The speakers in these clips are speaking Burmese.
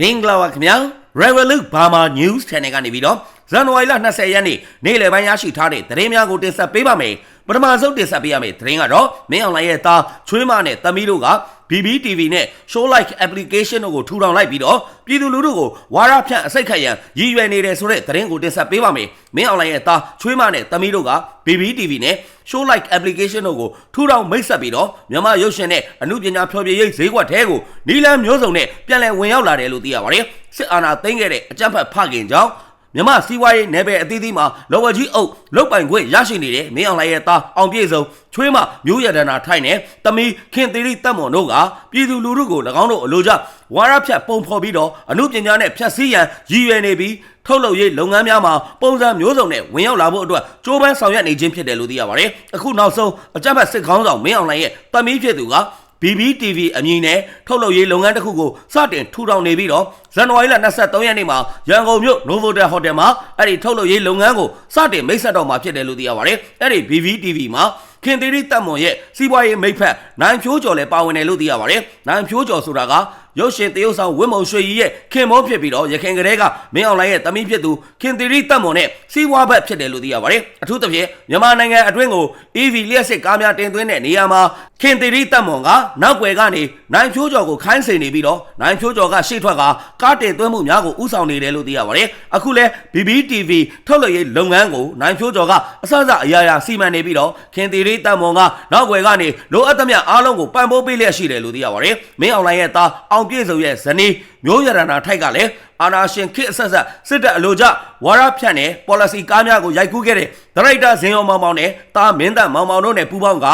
မင်္ဂလာပါခင်ဗျာ Revolut Burma News Channel ကနေပြီးတော့ဇန်နဝါရီလ20ရက်နေ့နေ့လယ်ပိုင်းရရှိထားတဲ့သတင်းများကိုတင်ဆက်ပေးပါမယ် ပထမဆုံးတင်ဆက်ပေးရမယ့်သတင်းကတော့မင်းအောင်လှိုင်ရဲ့သားချွေးမနဲ့သမီးတို့က BBTV နဲ့ Show Like application တို့ကိုထူထောင်လိုက်ပြီးတော့ပြည်သူလူထုကိုဝါရဖြန့်အစိတ်ခတ်ရန်ရည်ရွယ်နေတယ်ဆိုတဲ့သတင်းကိုတင်ဆက်ပေးပါမယ်မင်းအောင်လှိုင်ရဲ့သားချွေးမနဲ့သမီးတို့က BBTV နဲ့ Show Like application တို့ကိုထူထောင်မိတ်ဆက်ပြီးတော့မြန်မာရုပ်ရှင်နဲ့အမှုပညာဖျော်ဖြေရေးဈေးကွက်ထဲကိုနီလန်းမျိုးစုံနဲ့ပြန်လည်ဝင်ရောက်လာတယ်လို့သိရပါတယ်စစ်အာဏာသိမ်းခဲ့တဲ့အကြမ်းဖက်ဖခင်ကြောင့် မြမစီးပွားရေးနယ်ပယ်အသီးသီးမှာလော်ဝကြီးအုပ်လုတ်ပိုင်ခွင့်ရရှိနေတဲ့မင်းအောင်လှိုင်ရဲ့သားအောင်ပြည့်စုံချွေးမမျိုးရတနာထိုင်နဲ့တမီခင်သေးရီတက်မွန်တို့ကပြည်သူလူထုကို၎င်းတို့အလိုကျဝါရဖြတ်ပုံဖော်ပြီးတော့အမှုပညာနဲ့ဖြတ်စည်းရန်ရည်ရွယ်နေပြီးထုတ်လုပ်ရေးလုပ်ငန်းများမှာပုံစံမျိုးစုံနဲ့ဝင်ရောက်လာဖို့အတွက်ကြိုးပမ်းဆောင်ရွက်နေခြင်းဖြစ်တယ်လို့သိရပါတယ်အခုနောက်ဆုံးအကြမ်းဖက်စစ်ခေါင်းဆောင်မင်းအောင်လှိုင်ရဲ့တမီဖြစ်သူက BBTV အမည်နဲ့ထုတ်လုပ်ရေးလုပ်ငန်းတစ်ခုကိုစတင်ထူထောင်နေပြီးတော့ဇန်နဝါရီလ23ရက်နေ့မှာရန်ကုန်မြို့ Novotel Hotel မှာအဲ့ဒီထုတ်လုပ်ရေးလုပ်ငန်းကိုစတင်မိတ်ဆက်တော့မှာဖြစ်တယ်လို့သိရပါတယ်အဲ့ဒီ BBTV မှာခင်သေးရီတက်မွန်ရဲ့စီးပွားရေးမိတ်ဖက်နိုင်ဖြိုးကျော်လည်းပါဝင်တယ်လို့သိရပါတယ်နိုင်ဖြိုးကျော်ဆိုတာကရုပ်ရှင်တရုတ်ဆောင်ဝင်းမုံရွှေကြီးရဲ့ခင်မောဖြစ်ပြီးတော့ရခင်ကလေးကမင်းအောင်လှိုင်ရဲ့တမီးဖြစ်သူခင်သီရီတက်မွန်နဲ့စီးပွားဘက်ဖြစ်တယ်လို့သိရပါတယ်အထူးသဖြင့်မြန်မာနိုင်ငံအတွင်းကို EV လျှက်စစ်ကားများတင်သွင်းတဲ့နေရာမှာခင်သီရီတက်မွန်ကနောက်ွယ်ကနေနိုင်ဖြိုးကျော်ကိုခိုင်းစေနေပြီးတော့နိုင်ဖြိုးကျော်ကရှေ့ထွက်ကကားတင်သွင်းမှုများကိုဥဆောင်နေတယ်လို့သိရပါတယ်အခုလဲ BBTV ထုတ်လွှင့်ရေးလုပ်ငန်းကိုနိုင်ဖြိုးကျော်ကအစအစအရာရာစီမံနေပြီးတော့ခင်သီရီတက်မွန်ကနောက်ွယ်ကနေလိုအပ်သမျှအားလုံးကိုပံ့ပိုးပေးလျက်ရှိတယ်လို့သိရပါတယ်မင်းအောင်လှိုင်ရဲ့သားအောင်ပြည့်စုံရဲ့ဇနီးမျိုးရတနာထိုက်ကလည်းအာနာရှင်ခေတ်အဆက်ဆက်စစ်တပ်အလို့ကြဝါရဖြန့်တဲ့ policy ကားများကိုရိုက်ကူးခဲ့တဲ့ဒရိုက်တာဇင်အောင်မောင်မောင်နဲ့တာမင်းသားမောင်မောင်တို့နဲ့ပူးပေါင်းက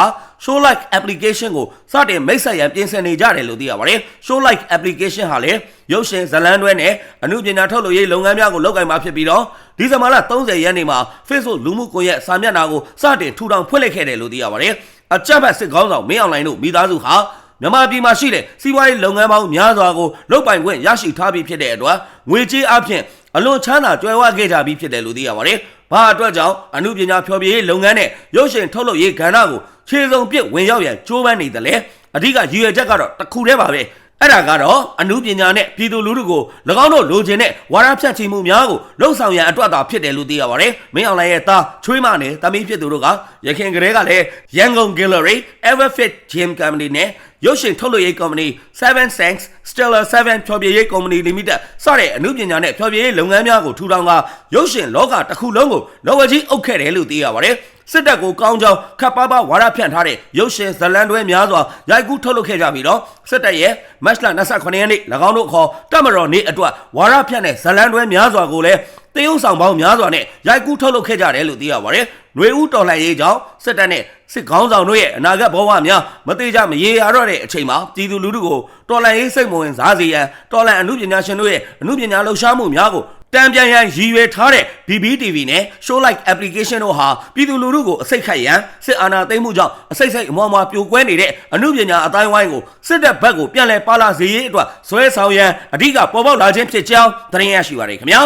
show like application ကိုစတင်မိတ်ဆက်ရန်ပြင်ဆင်နေကြတယ်လို့သိရပါတယ် show like application ဟာလည်းရုပ်ရှင်ဇလန်းတွဲနဲ့အမှုပညာထုတ်လုပ်ရေးလုပ်ငန်းများကိုလုပ်ကိုင်မှာဖြစ်ပြီးတော့ဒီဇင်ဘာလ30ရက်နေ့မှာ Facebook လူမှုကွန်ရက်စာမျက်နှာကိုစတင်ထူထောင်ဖွင့်လှစ်ခဲ့တယ်လို့သိရပါတယ်အကြက်ဘက်စစ်ကောင်းဆောင်မင်းအောင်လှိုင်တို့မိသားစုဟာမြန်မာပြည်မှာရှိတဲ့စီးပွားရေးလုပ်ငန်းပေါင်းများစွာကိုလုတ်ပိုင်ခွင့်ရရှိထားပြီးဖြစ်တဲ့အတွက်ငွေကြေးအပြင်အလွန်ချမ်းသာကြွယ်ဝခဲ့ကြပြီးဖြစ်တယ်လို့သိရပါတယ်။ ဘာအတွက်ကြောင့်အမှုပညာဖျော်ဖြေရေးလုပ်ငန်းနဲ့ရုပ်ရှင်ထုတ်လုပ်ရေးကဏ္ဍကိုခြေစုံပစ်ဝင်ရောက်ရန်ကြိုးပမ်းနေတယ်လေ။အဓိကရည်ရွယ်ချက်ကတော့တစ်ခုတည်းပါပဲ။ အဲ့ဒါကတော့အမှုပညာနဲ့ပြည်သူလူထုကို၎င်းတို့လိုချင်တဲ့ဝါရဖြန့်ချီမှုများကိုလှုံ့ဆော်ရန်အတွက်သာဖြစ်တယ်လို့သိရပါတယ်။မင်းအောင်လှိုင်ရဲ့သားချွေးမနဲ့တမီးဖြစ်သူတို့ကရခင်ကလေးကလည်းရန်ကုန် Gallery Everfit Gym Company နဲ့ရုပ်ရှင်ထုတ်လုပ်ရေးကုမ္ပဏီ7 Sense Stellar 7ဖြော်ပြရေးကုမ္ပဏီ Limited စတဲ့အမှုပညာနဲ့ဖြော်ပြရေးလုပ်ငန်းများကိုထူထောင်ကရုပ်ရှင်လောကတစ်ခုလုံးကိုလောကကြီးအုပ်ခဲ့တယ်လို့သိရပါတယ်။ စစ်တပ်ကိုကောင်းကြောင်းခပ်ပါးပါးဝါဒဖြန့်ထားတဲ့ရုပ်ရှင်ဇလန်တွဲများစွာရိုက်ကူးထုတ်လုပ်ခဲ့ကြပြီးတော့စစ်တပ်ရဲ့မတ်လ28ရက်နေ့၎င်းတို့ခေါ်တပ်မတော်နေ့အတွက်ဝါဒဖြန့်တဲ့ဇလန်တွဲများစွာကိုလည်းတရုတ်ဆောင်ပေါင်းများစွာနဲ့ရိုက်ကူးထုတ်လုပ်ခဲ့ကြတယ်လို့သိရပါတယ်။ຫນွေဦးတော်လှန်ရေးကြောင့်စစ်တပ်နဲ့စစ်ခေါင်းဆောင်တို့ရဲ့အနာဂတ်ဘဝများမသေးကြမရေရတော့တဲ့အချိန်မှာပြည်သူလူထုကိုတော်လှန်ရေးစိတ်မဝင်စားစေရန်တော်လှန်အမှုပညာရှင်တို့ရဲ့အမှုပညာလှုပ်ရှားမှုများကို တံပြန်ရန်ရည်ရွယ်ထားတဲ့ BBTV နဲ့ Show Like application တို့ဟာပြည်သူလူထုကိုအစိတ်ခတ်ရန်စစ်အာဏာသိမ်းမှုကြောင့်အစိတ်စိတ်အမွားမွားပြိုကွဲနေတဲ့အမှုပညာအတိုင်းဝိုင်းကိုစစ်တပ်ဘက်ကိုပြန်လည်ပါလာစေရေးအတွက်ဆွဲဆောင်ရန်အဓိကပေါ်ပေါက်လာခြင်းဖြစ်ကြောင်းသတင်းရရှိပါရခင်ဗျာ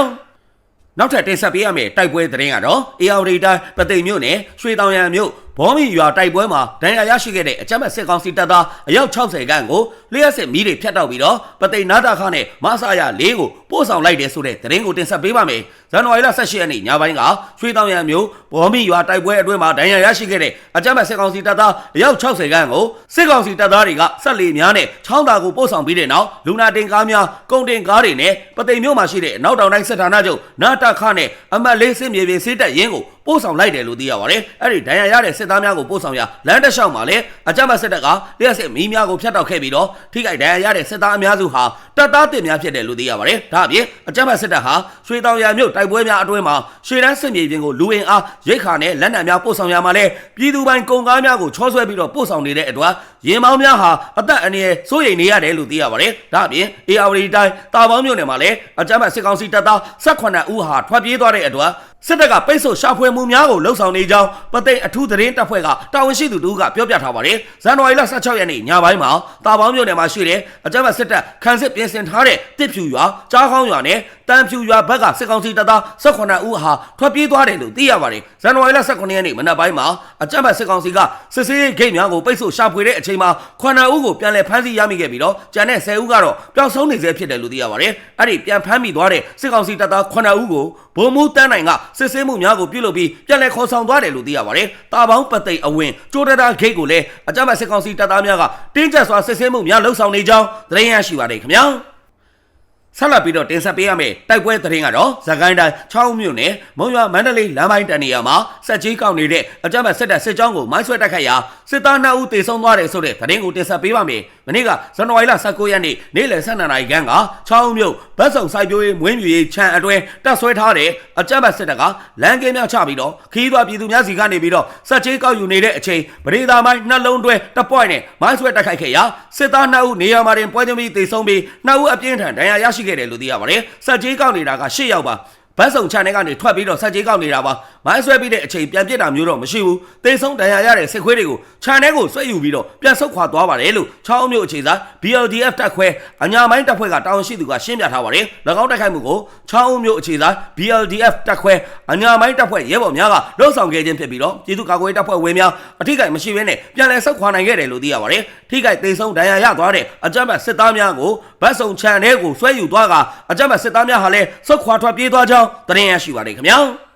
နောက်ထပ်တင်ဆက်ပေးရမယ့်တိုက်ပွဲသတင်းကတော့ AR တိုင်းပသိမ်မြို့နယ်ရွှေတောင်ရံမြို့ ဘောမီရွာတိုက်ပွဲမှာဒဏ်ရာရရှိခဲ့တဲ့အကြမ်းဖက်စစ်ကောင်စီတပ်သားအယောက်60ခန့်ကိုလျှက်စစ်မီးတွေဖျက်တောက်ပြီးတော့ပသိမ်နာတာခနဲ့မဆာရ၄ကိုပို့ဆောင်လိုက်တယ်ဆိုတဲ့သတင်းကိုတင်ဆက်ပေးပါမယ်။ဇန်နဝါရီလ18ရက်နေ့ညပိုင်းကရွှေတောင်ရံမြို့ဘောမီရွာတိုက်ပွဲအတွင်းမှာဒဏ်ရာရရှိခဲ့တဲ့အကြမ်းဖက်စစ်ကောင်စီတပ်သားအယောက်60ခန့်ကိုစစ်ကောင်စီတပ်သားတွေကဆက်လီများနဲ့ချောင်းသာကိုပို့ဆောင်ပြီးတဲ့နောက်လူနာတင်ကားများကုန်တင်ကားတွေနဲ့ပသိမ်မြို့မှာရှိတဲ့အနောက်တောင်တိုင်းစစ်ဌာနချုပ်နာတာခနဲ့အမတ်လေးစစ်မြေပြင်စစ်တပ်ရင်းကို ပို့ဆောင်လိုက်တယ်လို့သိရပါတယ်။အဲ့ဒီဒဏ်ရာရတဲ့စစ်သားများကိုပို့ဆောင်ရလမ်းတစ်လျှောက်မှာလည်းအကြမ်းဖက်စစ်တပ်ကလျှက်စစ်မီးများကိုဖျက်တောက်ခဲ့ပြီးတော့ထိခိုက်ဒဏ်ရာရတဲ့စစ်သားအများစုဟာတပ်သားတင်များဖြစ်တယ်လို့သိရပါတယ်။ဒါအပြင်အကြမ်းဖက်စစ်တပ်ဟာရွှေတောင်ရမြို့တိုက်ပွဲများအတွင်းမှာရှေ့တန်းစစ်မြေပြင်ကိုလူဝင်အားရိတ်ခါနဲ့လက်နက်များပို့ဆောင်ရမှာလဲပြည်သူပိုင်ကုန်ကားများကိုချောဆွဲပြီးတော့ပို့ဆောင်နေတဲ့အတွက်ရင်မောင်းများဟာအသက်အန္တရာယ်စိုးရိမ်နေရတယ်လို့သိရပါတယ်။ဒါအပြင် AR တိုင်းတာပေါင်းမြို့နယ်မှာလည်းအကြမ်းဖက်စစ်ကောင်စီတပ်သား18ဦးဟာထွက်ပြေးသွားတဲ့အတွက်စစ်တပ်ကပိတ်ဆို့ရှာဖွေမှုများကိုလှုံ့ဆော်နေကြောင်းပသိမ်အထူးသတင်းတပ်ဖွဲ့ကတာဝန်ရှိသူတို့ကပြောပြထားပါတယ်။ဇန်နဝါရီလ16ရက်နေ့ညပိုင်းမှာတာပေါင်းမြို့နယ်မှာရှိတဲ့အကြမ်းဖက်စစ်တပ်ခန်းစစ်ပြင်ပြင်ဆင်ထားတဲ့တစ်ဖြူရွာကြားကောင်းရွာနဲ့တန်ဖြူရွာဘက်ကစစ်ကောင်စီတပ်သား18ဦးဟာထွက်ပြေးသွားတယ်လို့သိရပါတယ်ဇန်နဝါရီလ18ရက်နေ့မနက်ပိုင်းမှာအကြမ်းဖက်စစ်ကောင်စီကစစ်စေးဂိတ်များကိုပိတ်ဆို့ရှာဖွေတဲ့အချိန်မှာ9ဦးကိုပြန်လည်ဖမ်းဆီးရမိခဲ့ပြီးတော့ကျန်တဲ့10ဦးကတော့ပျောက်ဆုံးနေဆဲဖြစ်တယ်လို့သိရပါတယ်အဲ့ဒီပြန်ဖမ်းမိသွားတဲ့စစ်ကောင်စီတပ်သား9ဦးကိုဗိုလ်မှူးတန်းနိုင်ကစစ်ဆေးမှုများကိုပြုလုပ်ပြီးပြန်လည်ခေါ်ဆောင်သွားတယ်လို့သိရပါတယ်တာပေါင်းပသိမ်အဝင်ကျိုးတတာဂိတ်ကိုလည်းအကြမ်းဖက်စစ်ကောင်စီတပ်သားများကတင်းကျပ်စွာစစ်ဆေးမှုများလှုပ်ဆောင်နေကြောင်းသတင်းရရှိပါတယ်ခင်ဗျာ ဆက်လက်ပြီးတော့တင်ဆက်ပေးရမယ့်တိုက်ပွဲသတင်းကတော့ဇကိုင်းတိုင်း6မြို့နယ်မုံရွာမန္တလေးလမ်းပိုင်းတန်နေရာမှာစက်ကြီးကောက်နေတဲ့အကြမ်းဖက်စစ်တပ်စစ်ကြောင်းကိုမိုင်းဆွဲတိုက်ခိုက်ရာစစ်သား2ဦးတေဆုံးသွားတယ်ဆိုတဲ့သတင်းကိုတင်ဆက်ပေးပါမယ်။မနေ့ကဇန်နဝါရီလ19ရက်နေ့နေ့လယ်12နာရီခန့်က6မြို့ဗတ်စုံစိုက်ပျိုးရေးမွေးမြူရေးခြံအတွင်းတပ်ဆွဲထားတဲ့အကြမ်းဖက်စစ်တပ်ကလမ်းကင်းများချပြီးတော့ခီးသွွားပြည်သူများစီကနေပြီးတော့စက်ကြီးကောက်ယူနေတဲ့အချိန်ပရိသာမိုင်းနှလုံးတွဲတပ်ပွိုင်းနဲ့မိုင်းဆွဲတိုက်ခိုက်ခဲ့ရာစစ်သား2ဦးနေရာမှာတင်ပွဲချင်းပြီးတေဆုံးပြီး2ဦးအပြင်းထန်ဒဏ်ရာရရှိခဲ့တယ်လို့သိရပါတယ်။စက်ကြီးကောက်နေတာက10ယောက်ပါ။ဘတ်စုံချန်ထဲကနေထွက်ပြီးတော့ဆက်ကြီးကောက်နေတာပါ မိုင်းဆွဲပြီးတဲ့အချိန်ပြန်ပြစ်တာမျိုးတော့မရှိဘူးတေဆုံးတန်ရာရတဲ့စစ်ခွေးတွေကိုချန်ထဲကိုဆွဲယူပြီးတော့ပြန်ဆုတ်ခွာသွားပါတယ်လို့ချောင်းမျိုးအခြေစား BLDF တက်ခွဲအညာမိုင်းတက်ခွဲကတာဝန်ရှိသူကရှင်းပြထားပါတယ်၎င်းတိုက်ခိုက်မှုကိုချောင်းမျိုးအခြေစား BLDF တက်ခွဲအညာမိုင်းတက်ခွဲရဲဘော်များကလှုပ်ဆောင်ခဲ့ခြင်းဖြစ်ပြီးတော့ပြည်သူ့ကာကွယ်ရေးတပ်ဖွဲ့ဝင်များအထိကိမရှိဘဲနဲ့ပြန်လည်ဆုတ်ခွာနိုင်ခဲ့တယ်လို့သိရပါတယ်ထိကိတေဆုံးတန်ရာရသွားတဲ့အကြမ်းဖက်စစ်သားများကိုဘတ်စုံချန်ထဲကိုဆွဲယူသွားကအကြမ်းဖက်စစ်သားများဟာလည်းဆုတ်ခွာထွက်ပြေးသွားကြောင်းသတင်းရရှိပါတယ်ခင်ဗျာ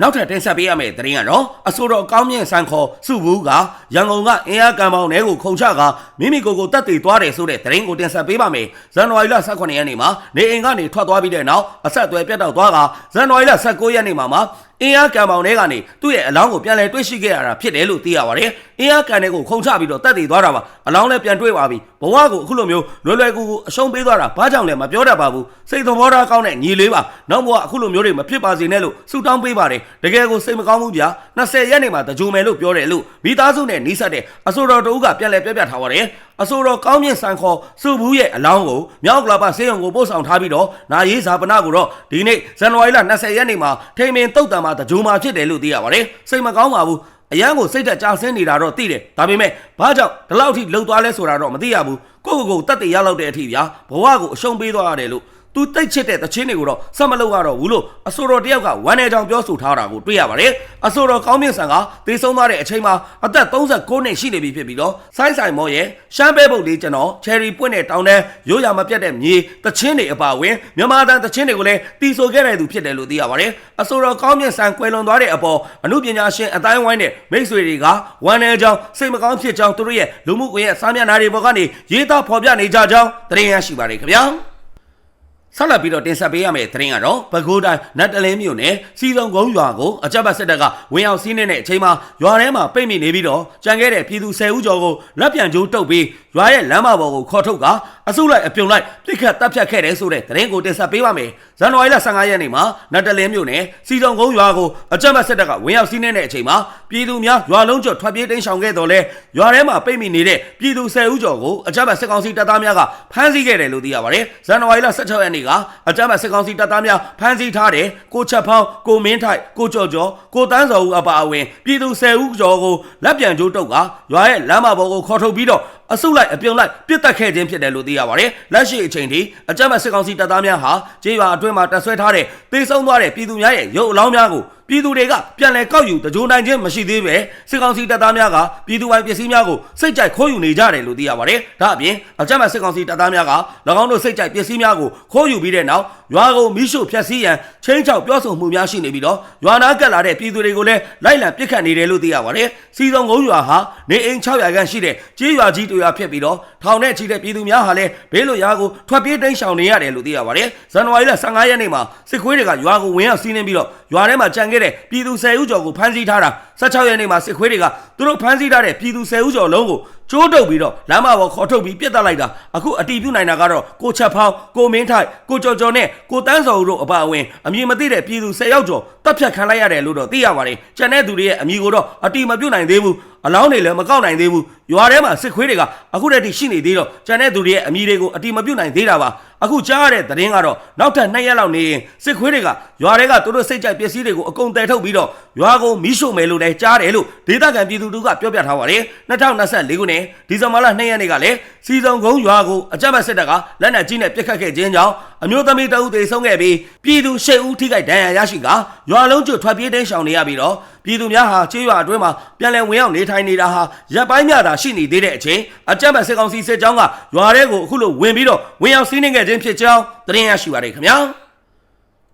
နောက်ထပ်တင်ဆက်ပေးရမယ့်သတင်းကတော့အဆိုတော်ကောင်းမြင့်ဆန်ခေါ်စုဘူးကရန်ကုန်ကအင်အားကံပေါင်းထဲကိုခုံချကမိမိကိုယ်ကိုတက်တည်သွားတယ်ဆိုတဲ့သတင်းကိုတင်ဆက်ပေးပါမယ်ဇန်နဝါရီလ18ရက်နေ့မှာနေအိမ်ကနေထွက်သွားပြီးတဲ့နောက်အဆက်အသွယ်ပြတ်တောက်သွားကဇန်နဝါရီလ19ရက်နေ့မှာမှာ အင်အားကံပေါင်ထဲကနေသူ့ရဲ့အလောင်းကိုပြန်လည်တွေ့ရှိခဲ့ရတာဖြစ်တယ်လို့သိရပါတယ်။အင်အားကံတွေကိုခုံချပြီးတော့တက်တည်သွားတာပါ။အလောင်းလည်းပြန်တွေ့ပါပြီ။ဘဝကိုအခုလိုမျိုးလွယ်လွယ်ကူကူအရှုံးပေးသွားတာဘာကြောင့်လဲမပြောတတ်ပါဘူး။စိတ်သဘောထားကောင်းတဲ့ညီလေးပါ။နောက်ဘဝအခုလိုမျိုးတွေမဖြစ်ပါစေနဲ့လို့ဆုတောင်းပေးပါတယ်။တကယ်ကိုစိတ်မကောင်းဘူးဗျာ။20ရက်နေမှာတကြိုမယ်လို့ပြောတယ်လို့မိသားစုနဲ့နှီးဆက်တဲ့အဆိုတော်တို့ကပြန်လည်ပြပြထားပါတယ်။ အဆိုတော်ကောင်းမြင့်ဆန်ခေါ်စုဘူးရဲ့အလောင်းကိုမြောက်ကလာပဆေးရုံကိုပို့ဆောင်ထားပြီးတော့နာရေးဇာပနာကိုတော့ဒီနေ့ဇန်နဝါရီလ20ရက်နေ့မှာထိန်မင်တုတ်တံမှာတကြိုမှာဖြစ်တယ်လို့သိရပါတယ်စိတ်မကောင်းပါဘူးအရန်ကိုစိတ်သက်ကြဆင်းနေတာတော့သိတယ်ဒါပေမဲ့ဘာကြောင့်ဒီလောက်ထိလှုပ်သွားလဲဆိုတာတော့မသိရဘူးကိုယ့်ကိုယ်ကိုတတ်တည်ရလောက်တဲ့အထိဗျာဘဝကိုအရှုံးပေးသွားရတယ်လို့ သူတိတ်ချစ်တဲ့တချင်းတွေကိုတော့ဆက်မလုပ်ရတော့ဘူးလို့အဆိုတော်တယောက်ကဝမ်းနေကြောင်ပြောဆိုထားတာကိုတွေ့ရပါတယ်အဆိုတော်ကောင်းမြင့်ဆန်ကတေဆုံးသွားတဲ့အချိန်မှာအသက်39နှစ်ရှိနေပြီဖြစ်ပြီးတော့ဆိုင်းဆိုင်မော်ရဲ့ရှမ်းပဲပုတ်လေးကျွန်တော်ချယ်ရီပွင့်တဲ့တောင်တန်းရိုးရာမပြတ်တဲ့မြေတချင်းတွေအပါဝင်မြန်မာတန်တချင်းတွေကိုလည်းတီဆိုခဲ့တဲ့သူဖြစ်တယ်လို့သိရပါတယ်အဆိုတော်ကောင်းမြင့်ဆန်ကွယ်လွန်သွားတဲ့အပေါ်အမှုပညာရှင်အတိုင်းဝိုင်းတဲ့မိတ်ဆွေတွေကဝမ်းနေကြောင်စိတ်မကောင်းဖြစ်ကြောင်းသူတို့ရဲ့လူမှုကွန်ရက်စာမျက်နှာတွေပေါ်ကနေရေးသားဖော်ပြနေကြကြောင်းသတင်းရရှိပါတယ်ခင်ဗျာ ဆက်လက်ပြီးတော့တင်ဆက်ပေးရမယ့်သတင်းကတော့ပဲခူးတိုင်းနတ်တလင်းမြို့နယ်စီစုံကုန်းရွာကိုအကြက်ဘတ်စစ်တပ်ကဝင်ရောက်စီးနှင်းတဲ့အချိန်မှာရွာထဲမှာပိတ်မိနေပြီးတော့ကြံခဲ့တဲ့ပြည်သူ10ဦးကျော်ကိုလက်ပြန်ကျိုးတုပ်ပြီးရွာရဲ့လမ်းမပေါ်ကိုခေါ်ထုတ်ကအစုလိုက်အပြုံလိုက်ပြစ်ခတ်တပ်ဖြတ်ခဲ့တယ်ဆိုတဲ့သတင်းကိုတင်ဆက်ပေးပါမယ်။ ဇန်နဝါရီလ15ရက်နေ့မှာနတ်တလင်းမြို့နယ်စီစုံကုန်းရွာကိုအကြက်ဘတ်စစ်တပ်ကဝင်ရောက်စီးနှင်းတဲ့အချိန်မှာပြည်သူများရွာလုံးကျော်ထွက်ပြေးတိမ်းရှောင်ခဲ့တော့လဲရွာထဲမှာပိတ်မိနေတဲ့ပြည်သူ10ဦးကျော်ကိုအကြက်ဘတ်စစ်ကောင်စီတပ်သားများကဖမ်းဆီးခဲ့တယ်လို့သိရပါတယ်။ဇန်နဝါရီလ16ရက်နေ့ကအကြမ်းဖက်စစ်ကောင်စီတပ်သားများဖမ်းဆီးထားတဲ့ကိုချက်ဖောင်းကိုမင်းထိုက်ကိုကျော်ကျော်ကိုတန်းစော်ဦးအပါအဝင်ပြည်သူ10ဦးကျော်ကိုလက်ပြန်ကျိုးတုပ်ကရွာရဲ့လမ်းမပေါ်ကိုခေါ်ထုတ်ပြီးတော့ အစုလိုက်အပြုံလိုက်ပြစ်တက်ခဲ့ခြင်းဖြစ်တယ်လို့သိရပါတယ်။လက်ရှိအချိန်ထိအကြမ်းဖက်စစ်ကောင်စီတပ်သားများဟာကျေးရွာအတွင်းမှာတပ်ဆွဲထားတဲ့တေဆုံးသွားတဲ့ပြည်သူများရဲ့ရုပ်အလောင်းများကိုပြည်သူတွေကပြန်လည်ကောက်ယူတကြိုနိုင်ခြင်းမရှိသေးပဲစစ်ကောင်စီတပ်သားများကပြည်သူပိုင်ပစ္စည်းများကိုစိတ်ကြိုက်ခိုးယူနေကြတယ်လို့သိရပါတယ်။ဒါအပြင်အကြမ်းဖက်စစ်ကောင်စီတပ်သားများက၎င်းတို့စိတ်ကြိုက်ပစ္စည်းများကိုခိုးယူပြီးတဲ့နောက်ရွာကိုမိရှုဖျက်ဆီးရန်ချင်းချောက်ပြောဆိုမှုများရှိနေပြီးတော့ရွာနာကပ်လာတဲ့ပြည်သူတွေကိုလည်းလိုက်လံပစ်ခတ်နေတယ်လို့သိရပါတယ်။စီစုံကုန်းရွာဟာနေအိမ်600ခန့်ရှိတဲ့ကြေးရွာကြီးတွေရွာဖြစ်ပြီးတော့ထောင်နဲ့ချီတဲ့ပြည်သူများဟာလည်းဘေးလွတ်ရာကိုထွက်ပြေးတိမ်းရှောင်နေရတယ်လို့သိရပါတယ်။ဇန်နဝါရီလ15ရက်နေ့မှာစစ်ခွေးတွေကရွာကိုဝင်ရောက်စီးနင်းပြီးတော့ရွာထဲမှာကြံခဲ့တဲ့ပြည်သူ10ဦးကျော်ကိုဖမ်းဆီးထားတာ16ရက်နေ့မှာစစ်ခွေးတွေကသူတို့ဖမ်းဆီးထားတဲ့ပြည်သူ10ဦးကျော်လုံးကိုကျိုးတုပ်ပြီးတော့လမ်းမပေါ်ခေါ်ထုတ်ပြီးပြစ်တက်လိုက်တာအခုအတီးပြုတ်နိုင်တာကတော့ကိုချက်ဖောင်းကိုမင်းထိုက်ကိုကျော်ကျော်နဲ့ကိုတန်းစော်တို့အပါအဝင်အမည်မသိတဲ့ပြည်သူ10ယောက်ကျော်တပ်ဖြတ်ခံလိုက်ရတယ်လို့တော့သိရပါတယ်ကျန်တဲ့သူတွေရဲ့အမည်ကိုတော့အတီးမပြုတ်နိုင်သေးဘူးအလောင်းတွေလည်းမကောက်နိုင်သေးဘူးရွာထဲမှာစစ်ခွေးတွေကအခုတည်းကရှိနေသေးတော့ကျန်တဲ့သူတွေရဲ့အမည်တွေကိုအတီးမပြုတ်နိုင်သေးတာပါ အခုကြားရတဲ့သတင်းကတော့နောက်ထပ်2ရက်လောက်နေရင်စစ်ခွေးတွေကရွာတွေကသူတို့စိတ်ကြိုက်ပစ္စည်းတွေကိုအကုန်တည်ထုတ်ပြီးတော့ရွာကိုမီးရှို့မယ်လို့လည်းကြားတယ်လို့ဒေသခံပြည်သူတို့ကပြောပြထားပါတယ်2024ခုနှစ်ဒီဇင်ဘာလ2ရက်နေ့ကလည်းစီစုံကုန်းရွာကိုအကြမ်းဖက်စစ်တပ်ကလက်နက်ကြီးနဲ့ပစ်ခတ်ခဲ့ခြင်းကြောင့်အမျိုးသမီးတအုပ်သေဆုံးခဲ့ပြီးပြည်သူ၈ဦးထိခိုက်ဒဏ်ရာရရှိကရွာလုံးကျွတ်ထွက်ပြေးတိမ်းရှောင်နေရပြီးတော့ ပြည်သူများဟာချေးရွာအတွင်းမှာပြန်လည်ဝင်ရောက်နေထိုင်နေတာဟာရပ်ပိုင်းများသာရှိနေသေးတဲ့အချိန်အကြမ်းဖက်စစ်ကောင်စီစစ်ကြောင်းကရွာထဲကိုအခုလိုဝင်ပြီးတော့ဝင်ရောက်စီးနှင်းခဲ့ခြင်းဖြစ်ကြောင်းသတင်းရရှိပါရခင်ဗျာ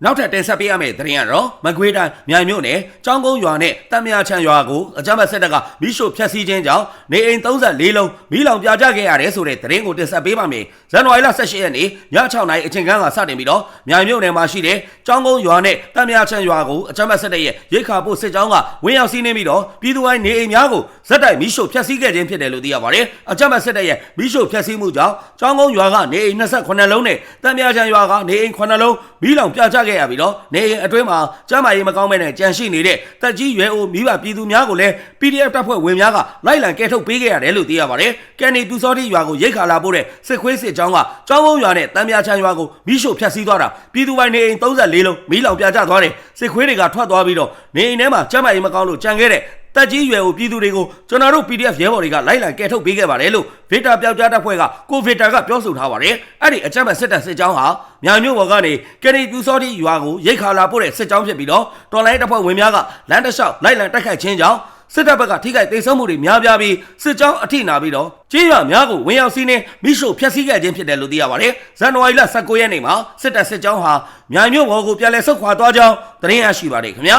နောက်ထပ်တင်ဆက်ပေးရမယ့်သတင်းကတော့မကွေးတိုင်းမြိုင်မြို့နယ်ကျောင်းကုန်းရွာနဲ့တမ်းမြချမ်းရွာကိုအကြမ်းဖက်စစ်တပ်ကမိရှို့ဖျက်ဆီးခြင်းကြောင့်နေအိမ်34လုံးမိလောင်ပြာကျခဲ့ရတယ်ဆိုတဲ့သတင်းကိုတင်ဆက်ပေးပါမယ်။ဇန်နဝါရီလ18ရက်နေ့ည6နာရီအချိန်ခန့်ကစတင်ပြီးတော့မြိုင်မြို့နယ်မှာရှိတဲ့ကျောင်းကုန်းရွာနဲ့တမ်းမြချမ်းရွာကိုအကြမ်းဖက်စစ်တပ်ရဲ့ရိတ်ခါပို့စစ်ကြောင်းကဝင်ရောက်စီးနှင်းပြီးတော့ပြည်သူတိုင်းနေအိမ်များကိုဇက်တိုက်မိရှို့ဖျက်ဆီးခဲ့ခြင်းဖြစ်တယ်လို့သိရပါတယ်။အကြမ်းဖက်စစ်တပ်ရဲ့မိရှို့ဖျက်ဆီးမှုကြောင့်ကျောင်းကုန်းရွာကနေအိမ်28လုံးနဲ့တမ်းမြချမ်းရွာကနေအိမ်9လုံးမိလောင်ပြာကျခဲ့ရပြီးတော့နေအိမ်အတွင်းမှာကျမ်းမာရေးမကောင်းမဲ့နဲ့ကြံရှိနေတဲ့တက်ကြီးရွယ်အိုမိဘပြည်သူများကိုလည်း PDF တပ်ဖွဲ့ဝင်များကလိုက်လံကဲထုတ်ပေးခဲ့ရတယ်လို့သိရပါတယ်။ကန်နီပြူစောတိရွာကိုရိတ်ခါလာပို့တဲ့စစ်ခွေးစစ်ကြောင်းကကျောင်းကုန်းရွာနဲ့တမ်းမြချမ်းရွာကိုမိရှို့ဖျက်ဆီးသွားတာပြည်သူပိုင်နေအိမ်34လုံးမိလောင်ပြကျသွားတယ်စစ်ခွေးတွေကထွက်သွားပြီးတော့နေအိမ်ထဲမှာကျမ်းမာရေးမကောင်းလို့ကြံခဲ့တဲ့ တက်ကြီးရွယ်ကိုပြည်သူတွေကိုကျွန်တော်တို့ PDF ရဲဘော်တွေကလိုက်လံကဲထုတ်ပေးခဲ့ပါတယ်လို့ဗီတာပြောက်ကြားတပ်ဖွဲ့ကကိုဗီတာကပြောဆိုထားပါတယ်အဲ့ဒီအကြမ်းဖက်စစ်တပ်စစ်ကြောင်းဟာမြိုင်မြို့ဘော်ကနေကရီပြူစောတိရွာကိုရိတ်ခါလာပို့တဲ့စစ်ကြောင်းဖြစ်ပြီးတော့တော်လိုင်းတပ်ဖွဲ့ဝင်များကလမ်းတစ်လျှောက်လိုက်လံတိုက်ခိုက်ခြင်းကြောင့်စစ်တပ်ဘက်ကထိခိုက်ဒေဆုံးမှုတွေများပြားပြီးစစ်ကြောင်းအထိနာပြီးတော့ကြေးရွာများကိုဝင်ရောက်စီးနှင်းမိရှို့ဖျက်ဆီးခဲ့ခြင်းဖြစ်တယ်လို့သိရပါတယ်ဇန်နဝါရီလ19ရက်နေ့မှာစစ်တပ်စစ်ကြောင်းဟာမြိုင်မြို့ဘော်ကိုပြန်လည်ဆုတ်ခွာသွားကြောင်းသတင်းရရှိပါတယ်ခင်ဗျာ